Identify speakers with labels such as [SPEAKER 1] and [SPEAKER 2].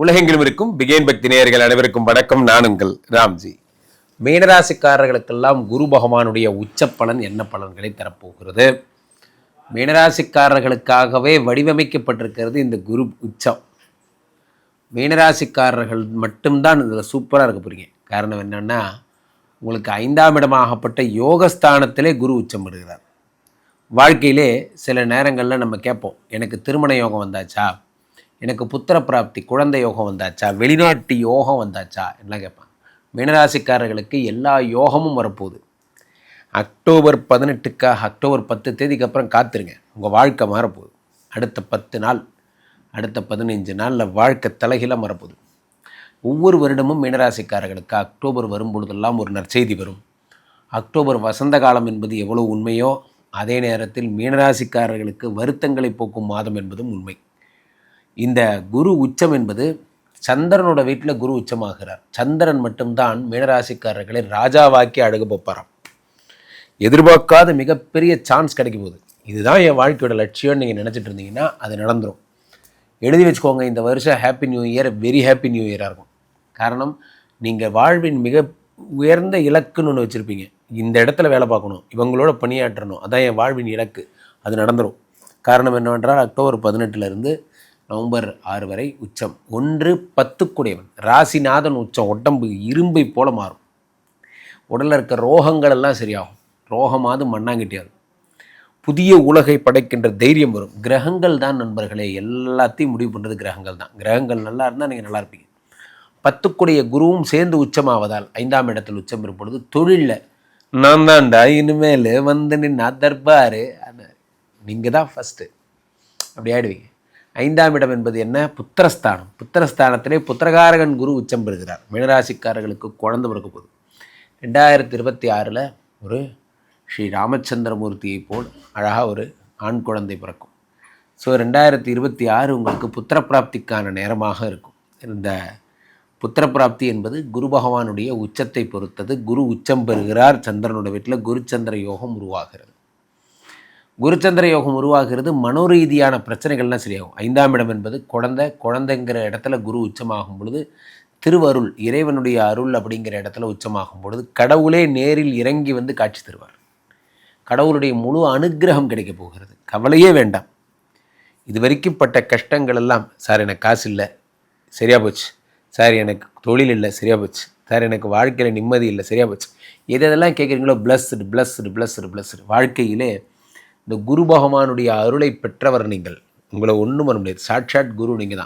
[SPEAKER 1] உலகெங்கிலும் இருக்கும் பிகேன் பக்தி நேயர்கள் அனைவருக்கும் வணக்கம். நான் உங்கள் ராம்ஜி. மீனராசிக்காரர்களுக்கெல்லாம் குரு பகவானுடைய உச்ச பலன் என்ன பலன்களை தரப்போகிறது? மீனராசிக்காரர்களுக்காகவே வடிவமைக்கப்பட்டிருக்கிறது இந்த குரு உச்சம். மீனராசிக்காரர்கள் மட்டும்தான் இதில் சூப்பராக இருக்க போகிறீங்க காரணம் என்னென்னா உங்களுக்கு ஐந்தாம் இடமாகப்பட்ட யோகஸ்தானத்திலே குரு உச்சம் பெறுகிறார். வாழ்க்கையிலே சில நேரங்களில் நம்ம கேட்போம் எனக்கு திருமண யோகம் வந்தாச்சா? எனக்கு புத்திர பிராப்தி குழந்தை யோகம் வந்தாச்சா? வெளிநாட்டு யோகம் வந்தாச்சா? என்ன கேட்பான் மீனராசிக்காரர்களுக்கு எல்லா யோகமும் வரப்போகுது. அக்டோபர் பதினெட்டுக்காக அக்டோபர் பத்து தேதிக்கு அப்புறம் காத்துருங்க. உங்கள் வாழ்க்கை மாறப்போகுது. அடுத்த பத்து நாள் அடுத்த பதினைஞ்சு நாளில் வாழ்க்கை தலைகீழாக மாறப்போகுது. ஒவ்வொரு வருடமும் மீனராசிக்காரர்களுக்கு அக்டோபர் வரும்பொழுதெல்லாம் ஒரு நற்செய்தி வரும். அக்டோபர் வசந்த காலம் என்பது எவ்வளோ உண்மையோ அதே நேரத்தில் மீனராசிக்காரர்களுக்கு வருத்தங்களை போக்கும் மாதம் என்பதும் உண்மை. இந்த குரு உச்சம் என்பது சந்திரனோட வீட்டில் குரு உச்சமாகிறார். சந்திரன் மட்டும்தான் மீனராசிக்காரர்களை ராஜாவாக்கி அழகு போப்பாராம். எதிர்பார்க்காத மிகப்பெரிய சான்ஸ் கிடைக்க போகுது. இதுதான் என் வாழ்க்கையோட லட்சியம்னு நீங்கள் நினச்சிட்டு இருந்தீங்கன்னா அது நடந்துடும் எழுதி வச்சுக்கோங்க இந்த வருஷம் happy new year very happy new இயராக இருக்கும். காரணம் நீங்கள் வாழ்வின் மிக உயர்ந்த இலக்குன்னு ஒன்று வச்சுருப்பீங்க. இந்த இடத்துல வேலை பார்க்கணும் இவங்களோட பணியாற்றணும் அதான் என் வாழ்வின் இலக்கு. அது நடந்துடும் காரணம் என்னவென்றால் அக்டோபர் பதினெட்டுலேருந்து நவம்பர் ஆறு வரை உச்சம். ஒன்று பத்துக்குடையவன் ராசிநாதன் உச்சம். உடம்பு இரும்பை போல மாறும். உடலில் இருக்க ரோகங்கள் எல்லாம் சரியாகும். ரோகமாவது மண்ணாங்கிட்டியாது புதிய உலகை படைக்கின்ற தைரியம் வரும். கிரகங்கள் தான் நண்பர்களே. எல்லாத்தையும் முடிவு பண்ணுறது கிரகங்கள் தான். கிரகங்கள் நல்லா இருந்தால் நீங்கள் நல்லா இருப்பீங்க. பத்துக்குடைய குருவும் சேர்ந்து உச்சமாவதால் ஐந்தாம் இடத்தில் உச்சம் பெறும் பொழுது தொழிலில். நான் தான்டா இனிமேல் வந்து நின்னா தர்பாரு. நீங்கள் தான் ஃபஸ்ட்டு அப்படி ஆயிடுவீங்க. ஐந்தாம் இடம் என்பது என்ன? புத்திரஸ்தானம். புத்திரஸ்தானத்திலே புத்திரகாரகன் குரு உச்சம் பெறுகிறார். மீனராசிக்காரர்களுக்கு குழந்தை பிறக்க போகுது. ரெண்டாயிரத்தி இருபத்தி ஆறில் ஒரு ஸ்ரீ ராமச்சந்திரமூர்த்தியை போல் அழகாக ஒரு ஆண் குழந்தை பிறக்கும். ஸோ ரெண்டாயிரத்தி இருபத்தி ஆறு உங்களுக்கு புத்திர பிராப்திக்கான நேரமாக இருக்கும். இந்த புத்திர பிராப்தி என்பது குரு பகவானுடைய உச்சத்தை பொறுத்தது. குரு உச்சம் பெறுகிறார். சந்திரனோட வீட்டில் குருச்சந்திர யோகம் உருவாகிறது. குருச்சந்திர யோகம் உருவாகிறது மனோரீதியான பிரச்சனைகள்லாம் சரியாகும். ஐந்தாம் இடம் என்பது குழந்தை குழந்தைங்கிற இடத்துல குரு உச்சமாகும் பொழுது திருவருள் இறைவனுடைய அருள் அப்படிங்கிற இடத்துல உச்சமாகும் பொழுது கடவுளே நேரில் இறங்கி வந்து காட்சி தருவார். கடவுளுடைய முழு அனுக்கிரகம் கிடைக்க போகிறது. கவலையே வேண்டாம். இது வரைக்கும் பட்ட கஷ்டங்கள் எல்லாம் சார் எனக்கு காசு இல்லை. சரியா போச்சு. சார் எனக்கு தொழில் இல்லை. சரியா போச்சு. சார் எனக்கு வாழ்க்கையில் நிம்மதி இல்லை. சரியா போச்சு. எது எதெல்லாம் கேட்குறீங்களோ பிளஸ்டு பிளஸ்டு பிளஸ்டு பிளஸ்டு. வாழ்க்கையிலே இந்த குரு பகவானுடைய அருளை பெற்றவர் நீங்கள். உங்களை ஒன்றும் பண்ண முடியாது. சாட்சாட் குரு நீங்கள் தான்